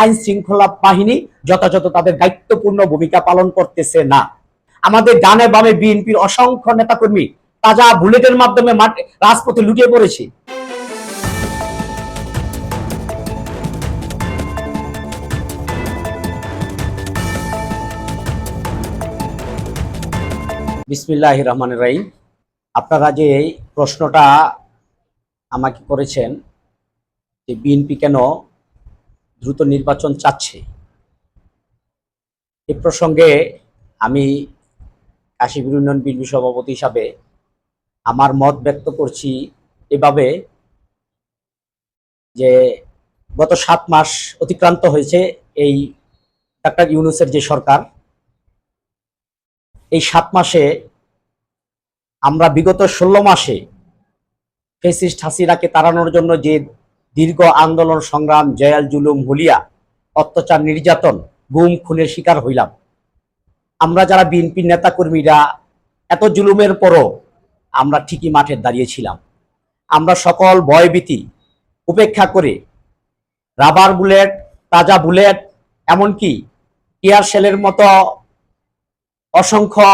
আইন শৃঙ্খলা বাহিনী যথাযথ তাদের দায়িত্বপূর্ণ ভূমিকা পালন করতেছে না। আমাদের ডানে বামে বিএনপির অসংখ্য নেতাকর্মী তাজা বুলেটের মাধ্যমে রাজপথে লুটিয়ে পড়েছে। বিসমিল্লাহ রহমান রাহিম। আপনারা যে প্রশ্নটা আমাকে করেছেন যে বিএনপি কেন দ্রুত নির্বাচন চাচ্ছে। এ প্রসঙ্গে আমি কাশীপুর ইউনিয়ন বিএনপি সভাপতি হিসাবে আমার মত ব্যক্ত করছি এভাবে যে গত সাত মাস অতিক্রান্ত হয়েছে এই ডাক্তার ইউনুসের যে সরকার। এই সাত মাসে আমরা বিগত ষোলো মাসে ফেসিস্ট হাসিনাকে তাড়ানোর জন্য যে দীর্ঘ আন্দোলন সংগ্রাম, জয়াল জুলুম, হুলিয়া, অত্যাচার, নির্যাতন, গুম, খুনের শিকার হইলাম। আমরা যারা বিএনপি নেতাকর্মীরা, এত জুলুমের পরও আমরা ঠিকই মাঠে দাঁড়িয়েছিলাম। আমরা সকল ভয়ভীতি উপেক্ষা করে, রাবার বুলেট, তাজা বুলেট, এমনকি টিয়ার সেলের মতো অসংখ্য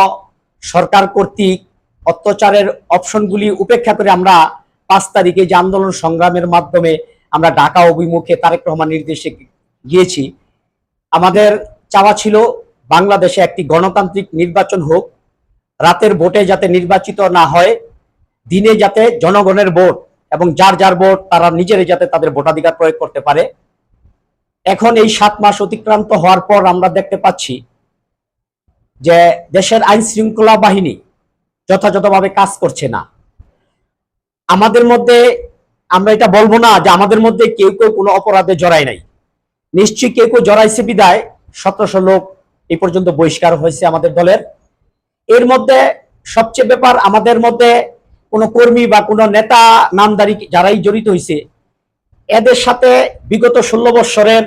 সরকার কর্তৃক অত্যাচারের অপশনগুলি উপেক্ষা করে আমরা পাঁচ তারিখে যে আন্দোলন সংগ্রামের মাধ্যমে আমরা ঢাকা অভিমুখে তারেক রহমান নির্দেশে গিয়েছি, আমাদের চাওয়া ছিল বাংলাদেশে একটি গণতান্ত্রিক নির্বাচন হোক, রাতের ভোটে যাতে নির্বাচিত না হয়, দিনে যাতে জনগণের ভোট এবং যার যার ভোট তারা নিজেরাই যাতে তাদের ভোটাধিকার প্রয়োগ করতে পারে। এখন এই সাত মাস অতিক্রান্ত হওয়ার পর আমরা দেখতে পাচ্ছি যে দেশের আইন শৃঙ্খলা বাহিনী যথাযথভাবে কাজ করছে না। আমাদের মধ্যে, আমরা এটা বলব না যে আমাদের মধ্যে কেউ কেউ কোনো অপরাধে জড়ায় নাই। নিশ্চয়ই কেউ কেউ জড়াইছে বিদায়, সতেরোশো লোক এই পর্যন্ত বহিষ্কার হয়েছে আমাদের দলের। এর মধ্যে সবচেয়ে ব্যাপার, আমাদের মধ্যে কোনো কর্মী বা কোনো নেতা, নামদারি যারাই জড়িত হয়েছে এদের সাথে বিগত ষোলো বৎসরের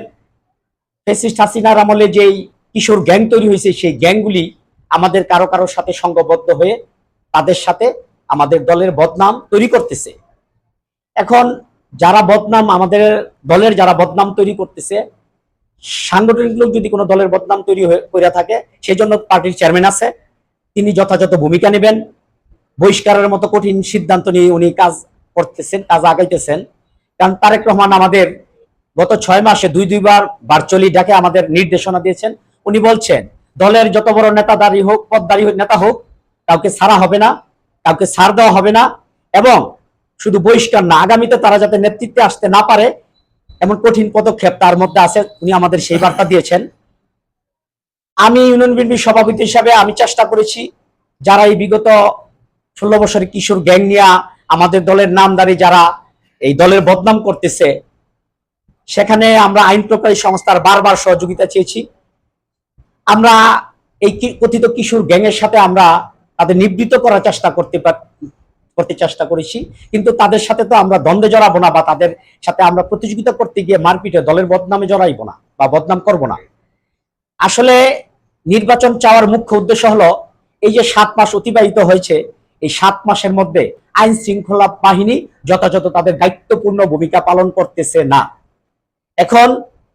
ফেসিস্ট হাসিনার আমলে যেই কিশোর গ্যাং তৈরি হয়েছে সেই গ্যাংগুলি আমাদের কারও কারোর সাথে সংঘবদ্ধ হয়ে তাদের সাথে আমাদের দলের বদনাম তৈরি করতেছে। এখন যারা বদনাম আমাদের দলের যারা বদনাম তৈরি করতেছে, সাংগঠনিক লোক যদি কোনো দলের বদনাম তৈরি করে থাকে সেই জন্য পার্টির চেয়ারম্যান আছে, তিনি যথাযথ ভূমিকা নেবেন। বহিষ্কারের মতো কঠিন সিদ্ধান্ত নিয়ে উনি কাজ করতেছেন, কাজ আগাইতেছেন। কারণ তারেক রহমান আমাদের গত ছয় মাসে দুই দুইবার ভার্চুয়ালি ডাকে আমাদের নির্দেশনা দিয়েছেন। উনি বলছেন, দলের যত বড় নেতাদারি হোক, পদদারি হোক, নেতা হোক, কাউকে ছাড়া হবে না। কাউকে ছাড় দেওয়া হবে না এবং শুধু বহিষ্কার না, আগামীতে তারা যাতে নেতৃত্বে আসতে না পারে, এমন কঠিন পদক্ষেপ তার মধ্যে আছে, উনি আমাদের সেই বার্তা দিয়েছেন। আমি ইউনিয়ন বিএনপি সভাপতি হিসাবে আমি চেষ্টা করেছি, যারা এই বিগত ষোলো বছরের কিশোর গ্যাং নিয়ে আমাদের দলের নামদারি যারা এই দলের বদনাম করতেছে, সেখানে আমরা আইন প্রকারী সংস্থার বারবার সহযোগিতা চেয়েছি। আমরা এই কথিত কিশোর গ্যাংয়ের সাথে আমরা তাদের নিবৃত্ত করার চেষ্টা করতে করতে চেষ্টা করেছি। কিন্তু তাদের সাথে তো আমরা দ্বন্দ্বে জড়াবো না বা তাদের সাথে আমরা প্রতিযোগিতা করতে গিয়ে মারপিটে দলের বদনামে জড়াইবো না বা বদনাম করব না। আসলে নির্বাচন চাওয়ার মুখ্য উদ্দেশ্য হলো এই যে সাত মাস অতিবাহিত হয়েছে, এই সাত মাসের মধ্যে আইন শৃঙ্খলা বাহিনী যথাযথ তাদের দায়িত্বপূর্ণ ভূমিকা পালন করতেছে না। এখন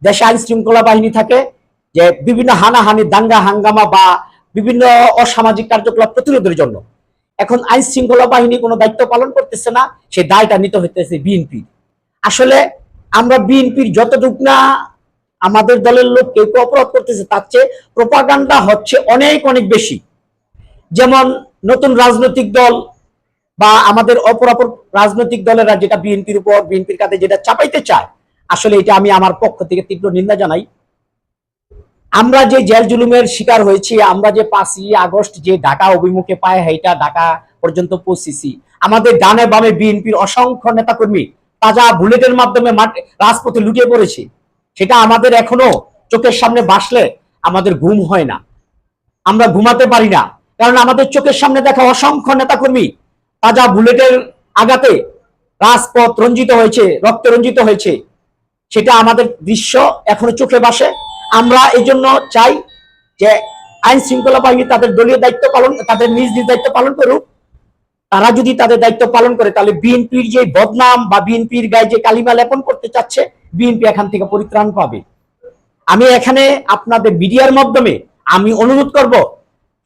দেশে আইন শৃঙ্খলা বাহিনী থাকে যে বিভিন্ন হানাহানি, দাঙ্গা, হাঙ্গামা বা বিভিন্ন অসামাজিক কার্যকলাপ প্রতিরোধের জন্য। এখন আইন শৃঙ্খলা বাহিনী কোনো দায়িত্ব পালন করতেছে না সেই দায়টা নিতে হইতেছে বিএনপি। আসলে আমরা বিএনপির যতটুক না আমাদের দলের লোক কেউ কেউ অপরাধ করতেছে, তার চেয়ে প্রপাগান্ডা হচ্ছে অনেক অনেক বেশি। যেমন নতুন রাজনৈতিক দল বা আমাদের অপর অপর রাজনৈতিক দলেরা যেটা বিএনপির উপর, বিএনপির কাছে যেটা চাপাইতে চায়, আসলে এটা আমি আমার পক্ষ থেকে তীব্র নিন্দা জানাই। আমরা যে জেল জুলুমের শিকার হয়েছি, আমরা যে পাঁচই আগস্ট যে ঢাকা অভিমুখে পায়ে হেঁটা ঢাকা পর্যন্ত পৌঁছেছি। আমাদের ডানে বামে বিএনপির অসংখ্য নেতাকর্মী তাজা বুলেটের মাধ্যমে রাজপথে লুটিয়ে পড়েছে। সেটা আমাদের এখনও চোখের সামনে বাসলে আমাদের ঘুম হয় না। আমরা ঘুমাতে পারি না। কারণ আমাদের চোখের সামনে দেখা অসংখ্য নেতাকর্মী তাজা বুলেটের আঘাতে রাজপথ রঞ্জিত হয়েছে, রক্ত রঞ্জিত হয়েছে। সেটা আমাদের দৃশ্য এখনও চোখে বাসে আমরা এই জন্য চাই যে আইন শৃঙ্খলা বাহিনী তাদের দলীয় দায়িত্ব পালন, তাদের নিজ নিজ দায়িত্ব পালন করুক। তারা যদি তাদের দায়িত্ব পালন করে, তাহলে বিএনপির যে বদনাম বা বিএনপির গায়ে যে কালিমা লেপন করতে চাচ্ছে, বিএনপি এখান থেকে পরিত্রাণ পাবে। আমি এখানে আপনাদের মিডিয়ার মাধ্যমে আমি অনুরোধ করব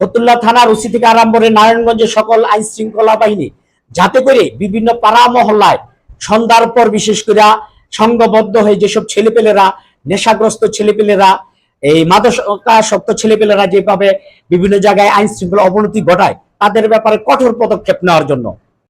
ফতুল্লা থানার ওসি থেকে আরম্ভ করে নারায়ণগঞ্জের সকল আইন শৃঙ্খলা বাহিনী, যাতে করে বিভিন্ন পাড়া মহল্লায় সন্ধ্যার পর বিশেষ করে সংঘবদ্ধ হয়ে যেসব ছেলেপেলেরা নেশাগ্রস্ত ছেলেপেলেরা, এই মাদকাসক্ত ছেলেপেলেরা যেভাবে বিভিন্ন জায়গায় আইন শৃঙ্খলা অবনতি ঘটায়, তাদের ব্যাপারে কঠোর পদক্ষেপ নেওয়ার জন্য।